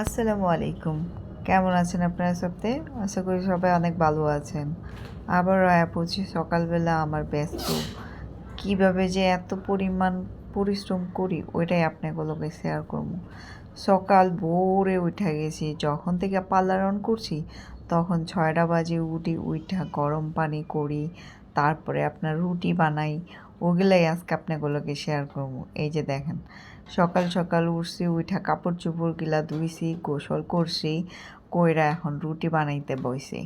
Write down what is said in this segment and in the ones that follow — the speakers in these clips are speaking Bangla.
আসসালামু আলাইকুম। কেমন আছেন আপনারা সপ্তে আশা করি সবাই অনেক ভালো আছেন। আবারও পড়ছি সকালবেলা আমার ব্যস্ত। কীভাবে যে এত পরিমাণ পরিশ্রম করি, ওইটাই আপনাগুলোকে শেয়ার করব। সকাল ভোরে উঠে গেছি, যখন থেকে পার্লার অন করছি, তখন ছয়টা বাজে উঠি উঠা গরম পানি করি, তারপরে আপনার রুটি বানাই, ওগুলাই আজকে আপনাগুলোকে শেয়ার করব। এই যে দেখেন সকাল সকাল উঠছি উঠা কাপড় চোপড় গিলা ধুইছি, গোসল করছি, কইরা এখন রুটি বানাইতে বইছি।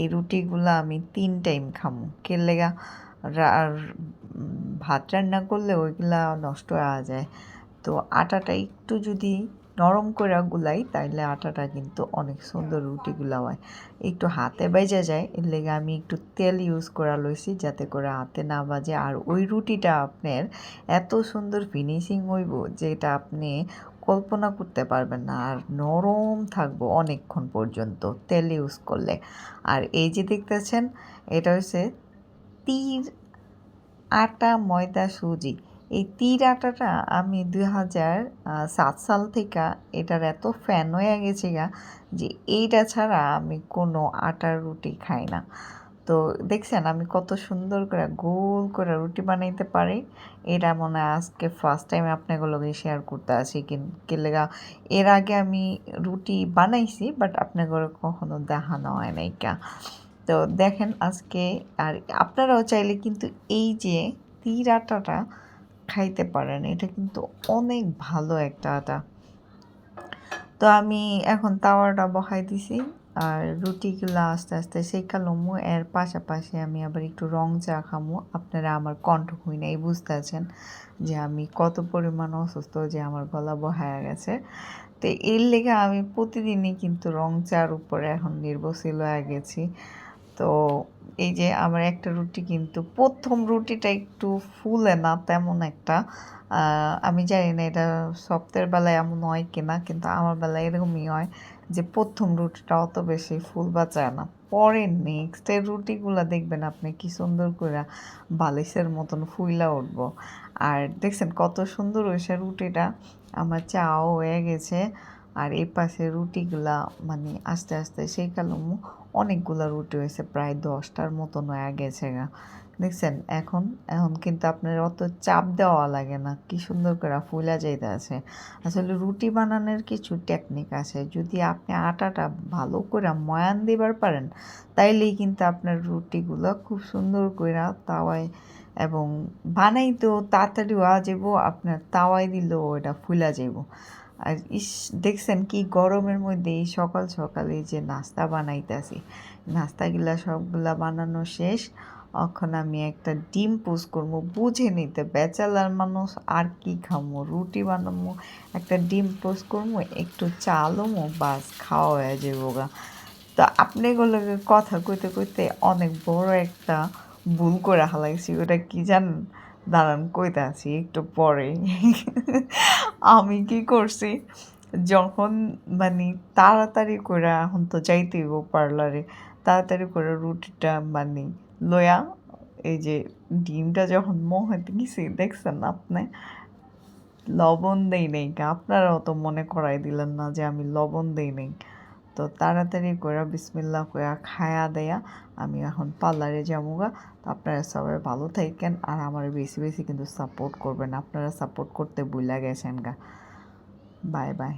এই রুটিগুলো আমি তিন টাইম খামো। কে লেগা ভাত রান্না করলে ওইগুলা নষ্ট হয়ে যায়। তো আটাটা একটু যদি নরম করে গুলাই, তাইলে আটাটা কিন্তু অনেক সুন্দর রুটিগুলা হয়। একটু হাতে বেজে যায়, এর লেগে আমি একটু তেল ইউজ করা লইছি যাতে করে হাতে না বাজে। আর ওই রুটিটা আপনার এত সুন্দর ফিনিশিং হইব যেটা আপনি কল্পনা করতে পারবেন না। আর নরম থাকব অনেকক্ষণ পর্যন্ত তেল ইউজ করলে। আর এই যে দেখতেছেন, এটা হচ্ছে তীর, আটা, ময়দা, সুজি। এই তীর আটাটা আমি দুই হাজার সাত সাল থেকে এটার এত ফ্যান হয়ে গেছে গা যে এইটা ছাড়া আমি কোনো আটার রুটি খাই না। তো দেখছেন আমি কত সুন্দর করে গোল করে রুটি বানাইতে পারি। এটা মনে হয় আজকে ফার্স্ট টাইম আপনাগুলোকে শেয়ার করতে আছি লেগা এর আগে আমি রুটি বানাইছি বাট আপনাগুলো কখনো দেখানো হয় নাই কা তো দেখেন আজকে আর আপনারাও চাইলে কিন্তু এই যে তীর আটাটা খাইতে পারেন। এটা কিন্তু অনেক ভালো একটা আটা। তো আমি এখন তাওয়াটা বহাই দিছি আর রুটিগুলো আস্তে আস্তে সেই শেখালমো এর পাশাপাশি আমি আবার একটু রং চা খামো। আপনারা আমার কণ্ঠ হই নাই বুঝতে আছেন যে আমি কত পরিমাণ অসুস্থ যে আমার গলা বহায়া গেছে। তো এর লেগে আমি প্রতিদিনই কিন্তু রং চার উপরে এখন নির্ভরশীল হয়ে গেছি। তো এই যে আমার একটা রুটি কিন্তু প্রথম রুটিটা একটু ফুলে না তেমন একটা। আমি জানি না এটা সপ্তাহের বেলায় এমন হয় কিনা, কিন্তু আমার বেলায় এরকমই হয় যে প্রথম রুটিটা অত বেশি ফুল বাঁচায় না। পরে নেক্সটের রুটিগুলো দেখবেন আপনি কি সুন্দর করে বালিশের মতন ফুইলা উঠবো। আর দেখছেন কত সুন্দর হয়েছে রুটিটা। আমার চাও হয়ে গেছে। আর এই পাশে রুটিগুলা মানে আস্তে আস্তে সেই কালম অনেকগুলো রুটি হয়েছে, প্রায় দশটার মতন হয়ে গেছে গা। দেখছেন, এখন এখন কিন্তু আপনার অত চাপ দেওয়া লাগে না। কি সুন্দর করে ফুলা যাইতে আছে। আসলে রুটি বানানোর কিছু টেকনিক আছে। যদি আপনি আটাটা ভালো করে ময়ান দিবার পারেন, তাইলেই কিন্তু আপনার রুটিগুলো খুব সুন্দর করে তাওয়ায় এবং বানাইতেও তাড়াতাড়ি হওয়া যাব আপনার তাওয়ায় দিলেও ওটা ফুলা যাব আর ইস, দেখছেন কি গরমের মধ্যে এই সকাল সকালে যে নাস্তা বানাইতেছি। নাস্তাগুলা সবগুলা বানানো শেষ। এখন আমি একটা ডিম পোস্ট করব। বুঝে নিতে বেচালার মানুষ আর কি খামো? রুটি বানাবো একটা ডিম পোস্ট করব, একটু চালমো বাস খাওয়া হয়ে যাব গা। তো আপনিগুলোকে কথা কইতে কইতে অনেক বড় একটা ভুল করে হালাইছি। ওটা কি জানেন? দাঁড়ান কইতে আছি একটু পরে। আমি কি করছি? যখন মানে তাড়াতাড়ি করে এখন তো যাইতেই পার্লারে তাড়াতাড়ি করে রুটিটা মানে লয়া এই যে ডিমটা যখন মহাতে গেছি দেখছেন আপনি? লবণ দেই নেই আপনারাও তো মনে করাই দিলেন না যে আমি লবণ দেই নেই। তো তাড়াতাড়ি করে বিসমিল্লা করে খায়া দেয়া, আমি এখন পার্লারে যাব তো আপনারা সবাই ভালো থাকেন আর আমার বেশি বেশি কিন্তু সাপোর্ট করবেন। আপনারা সাপোর্ট করতে ভুলে গেছেন গা। Bye bye